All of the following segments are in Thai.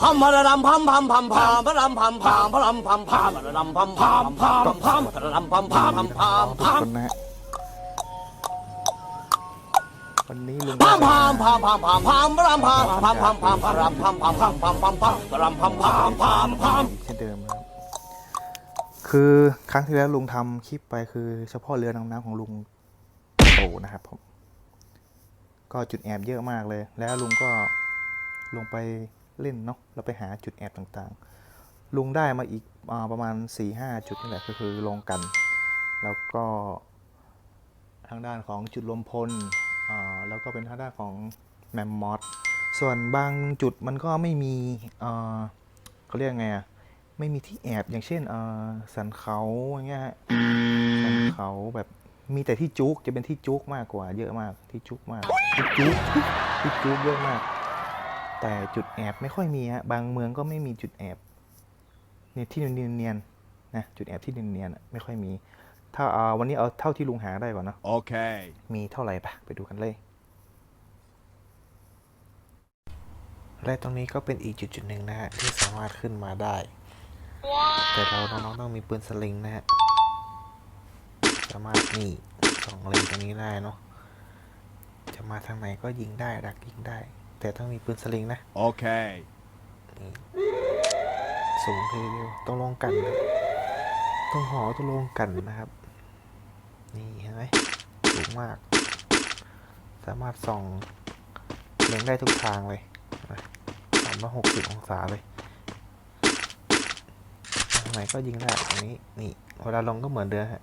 พัมพะระดำพัมพัมพัมพัมพะรำพัมพัมพะรำพัมพัมพะระดำพัมพัมพัมพัมพะระดำพัมพัมพัมพัมทุกพัมคนนะฮะวันนี้ลุงพัมพัมพัมพัมพัมพัมพะรำพัมพัมพัมพัมพะรำพัมพัมพัมพัมพัมพัมพะรำพัมพัมพัมพัมเช่นเดิมนะครับคือครั้งที่แล้วลุงทำคลิปไปคือเฉพาะเรือดำน้ำของลุงโตนะครับผมก็จุดแอบเยอะมากเลย แล้วลุงก็ลงไป เล่นเนาะแล้วไปหาจุดแอบต่างๆ ลุงได้มาอีกอประมาณ4ี่ห้าจุดนี่แหละก็คือลงกัน แล้วก็ทางด้านของจุดรวมพลแล้วก็เป็นทางด้านของแมมมอสส่วนบางจุดมันก็ไม่มีเขาเรียกไงอะไม่มีที่แอบอย่างเช่นสันเขาอย่างเงี้ยสันเขาแบบมีแต่ที่จุกจะเป็นที่จุกมากกว่า เยอะมากที่จุกมากที่จุกที่จุกเยอะมาก แต่จุดแอบไม่ค่อยมีฮะบางเมืองก็ไม่มีจุดแอบเนี่ยที่เนียนๆนะจุดแอบที่เนียนๆอะไม่ค่อยมี ถ้าเอาวันนี้เอาเท่าที่ลุงหาได้ก่อนเนอะ Okay. มีเท่าไหร่ปะไปดูกันเลย และตรงนี้ก็เป็นอีกจุดจุดหนึ่งนะฮะที่สามารถขึ้นมาได้ แต่เราน้องๆต้องมีปืนสลิงนะฮะสามารถนี่สองเล็งตรงนี้ได้เนาะจะมาทางไหนก็ยิงได้ดักยิงได้ แต่ต้องมีปืนสลิงนะ Okay. สูงทีเดียวต้องลงกันนะต้องหอต้องลงกันนะครับ นี่เห็นไหมสูงมาก สามารถส่องเล็งได้ทุกทางเลยสามร้อยหกสิบองศาเลยทางไหนก็ยิงได้อันนี้ นี่ เวลาลงก็เหมือนเดิมฮะ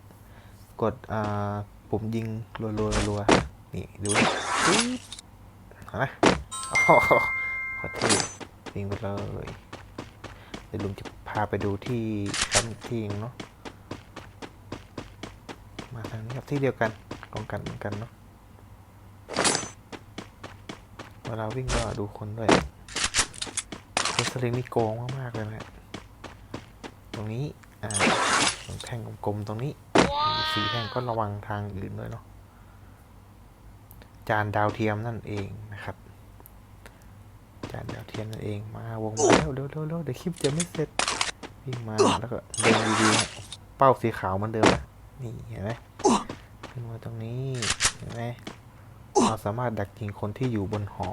กดอ่าปุ่มยิงรัวๆรัวๆนี่ ดูดิปึ๊บเห็นไหมโอ้โห ขอที่ยิงไปเลยเดี๋ยวลุงจะพาไปดูที่แคมป์อีกที่นึงเนาะมาทางนี้ครับที่เดียวกันตรงกันเหมือนกันเนาะเวลาวิ่งก็ดูคนด้วยรถสลิงนี่โกงมากๆเลยนะตรงนี้อ่าแท่งกลมๆตรงนี้มีสีแท่งก็ระวังทางอื่นด้วยเนาะจานดาวเทียมนั่นเองนะครับ จานดาวเทียมนั่นเองมาวงมาแล้วเร็วเร็วเร็วเดี๋ยวคลิปจะไม่เสร็จวิ่งมาแล้วก็เดินดีๆเป้าสีขาวเหมือนเดิมนะนี่เห็นไหมขึ้นมาตรงนี้เห็นไหมเราสามารถดักยิงคนที่อยู่บนหอ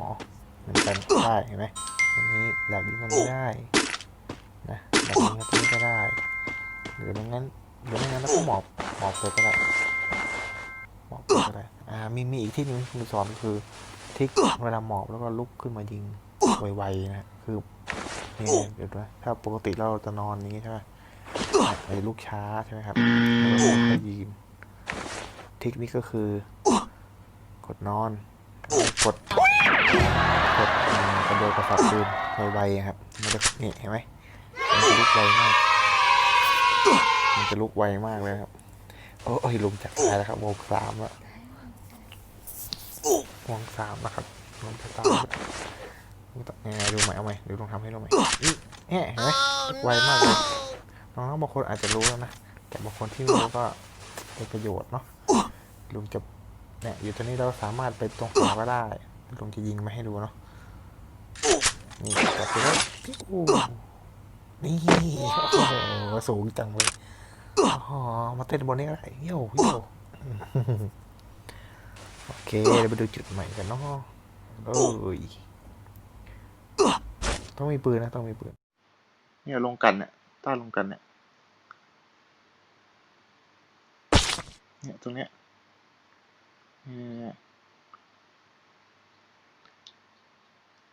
เหมือนกันได้เห็นไหมตรงนี้ดักยิงมันไม่ได้นะดักยิงตรงนี้ก็ได้หรือไม่งั้นหรือไม่งั้นเราก็หมอบหมอบเลยก็ได้หมอบเลยก็ได้อ่ามีมีอีกที่หนึ่งมีสอนคือทิกเวลาหมอบแล้วก็ลุกขึ้นมายิง ไวๆนะคือนี่เดี๋ยวนะถ้าปกติเราจะนอนอย่างนี้ใช่ไหมไอ้ลูกช้าใช่ไหมครับแล้วก็ยืนเทคนิคก็คือ กดนอน กดกดกระโดดกระสับปืนไวๆครับมันจะนี่เห็นไหมมันจะลุกไวมากมันจะลุกไวมากเลยครับโอ้ยลุงจับตายแล้วครับวงสามแล้ววงสามนะครับลุงจะตายแล้วยังไง ดูใหม่เอาใหม่เดี๋ยวลองทำให้ดูใหม่นี่แหมเห็นไหมไวมากเลยน้องๆบางคนอาจจะรู้แล้วนะแต่บางคนที่ไม่รู้ก็เป็นประโยชน์เนาะลุงจะเนี่ยอยู่ตรงนี้เราสามารถไปตรงหัวก็ได้ลุงจะยิงมาให้ดูเนาะนี่จับไปแล้วอู้นี่โอ้โหสูงจังเลยอ๋อมาเต้นบนนี้ก็ได้โย่โย่โอเคเดี๋ยวไปดูจุดใหม่กันเนาะเอ้ย ต้องมีปืนนะต้องมีปืน เนี่ยลงกันเนี่ยใต้ลงกันเนี่ย เนี่ยตรงเนี้ยเนี่ย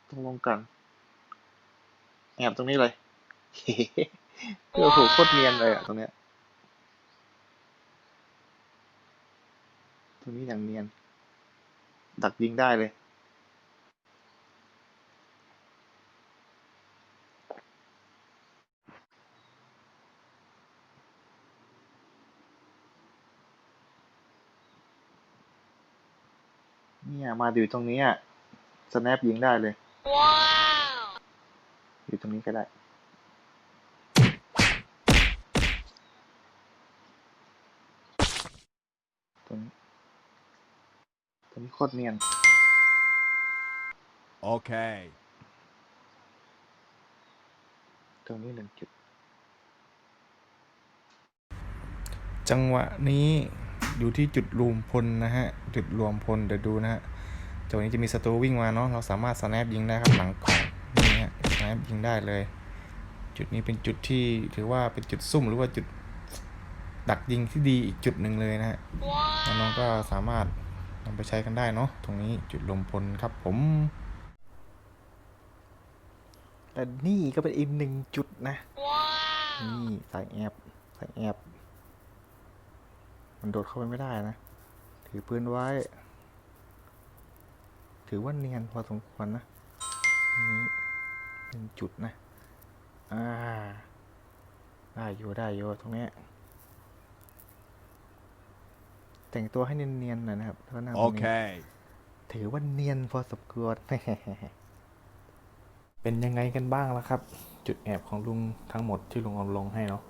ตรงลงกันแอบตรงนี้เลยเฮ้โอ้โหโคตรเนียนเลยอะตรงเนี้ย ตรงนี้อย่างเนียน ดักยิงได้เลย เนี่ยมาอยู่ตรงนี้อะ snap ยิงได้เลยอยู่ตรงนี้ก็ได้ ตรงนี้ตรงนี้โคตรเนียน Okay. ตรงนี้หนึ่งจุด จังหวะนี้ อยู่ที่จุดรวมพลนะฮะ จุดรวมพลเดี๋ยวดูนะฮะจังหวะนี้จะมีศัตรูวิ่งมาเนาะ เราสามารถสแนปยิงได้ครับหลังกล่องนี่ฮะสแนปยิงได้เลย จุดนี้เป็นจุดที่ถือว่าเป็นจุดซุ่มหรือว่าจุดดักยิงที่ดีอีกจุดหนึ่งเลยนะฮะ น้องๆก็สามารถนำไปใช้กันได้เนาะ ตรงนี้จุดรวมพลครับผมและนี่ก็เป็นอีกหนึ่งจุดนะ นี่สายแอบสายแอบ มันโดดเข้าไปไม่ได้นะ ถือปืนไว้ ถือว่าเนียนพอสมควรนะนี่หนึ่งจุดนะ อ่า ได้อยู่ได้อยู่ตรงเนี้ยแต่งตัวให้เนียนๆหน่อยนะครับแล้วก็นั่งตรงนี้ Okay. ถือว่าเนียนพอสมควรเป็นยังไงกันบ้างล่ะครับ จุดแอบของลุงทั้งหมดที่ลุงเอาลงให้เนาะ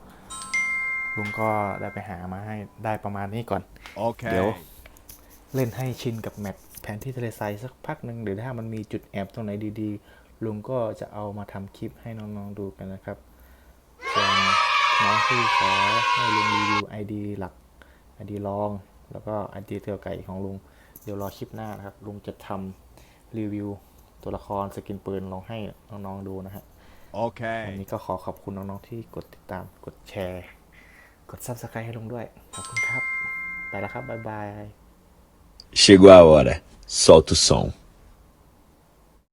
ลุงก็ได้ไปหามาให้ได้ประมาณนี้ก่อน Okay. เดี๋ยวเล่นให้ชินกับแมปแผนที่ทะเลทรายสักพักหนึ่งหรือถ้ามันมีจุดแอบตรงไหนดีๆ ลุงก็จะเอามาทำคลิปให้น้องๆดูกันนะครับส่วนน้องที่ขอให้ลุงรีวิว ID หลัก ID รอง แล้วก็ ID เตียวไก่ของลุง เดี๋ยวรอคลิปหน้านะครับ ลุงจะทำรีวิวตัวละครสกินปืนลองให้น้องๆดูนะฮะวัน Okay. นี้ก็ขอขอบคุณน้องๆที่กดติดตามกดแชร์ กด Subscribe ให้ลุงด้วย ขอบคุณครับ ไปแล้วครับ บ๊ายบาย Chegou a hora. Solta o som.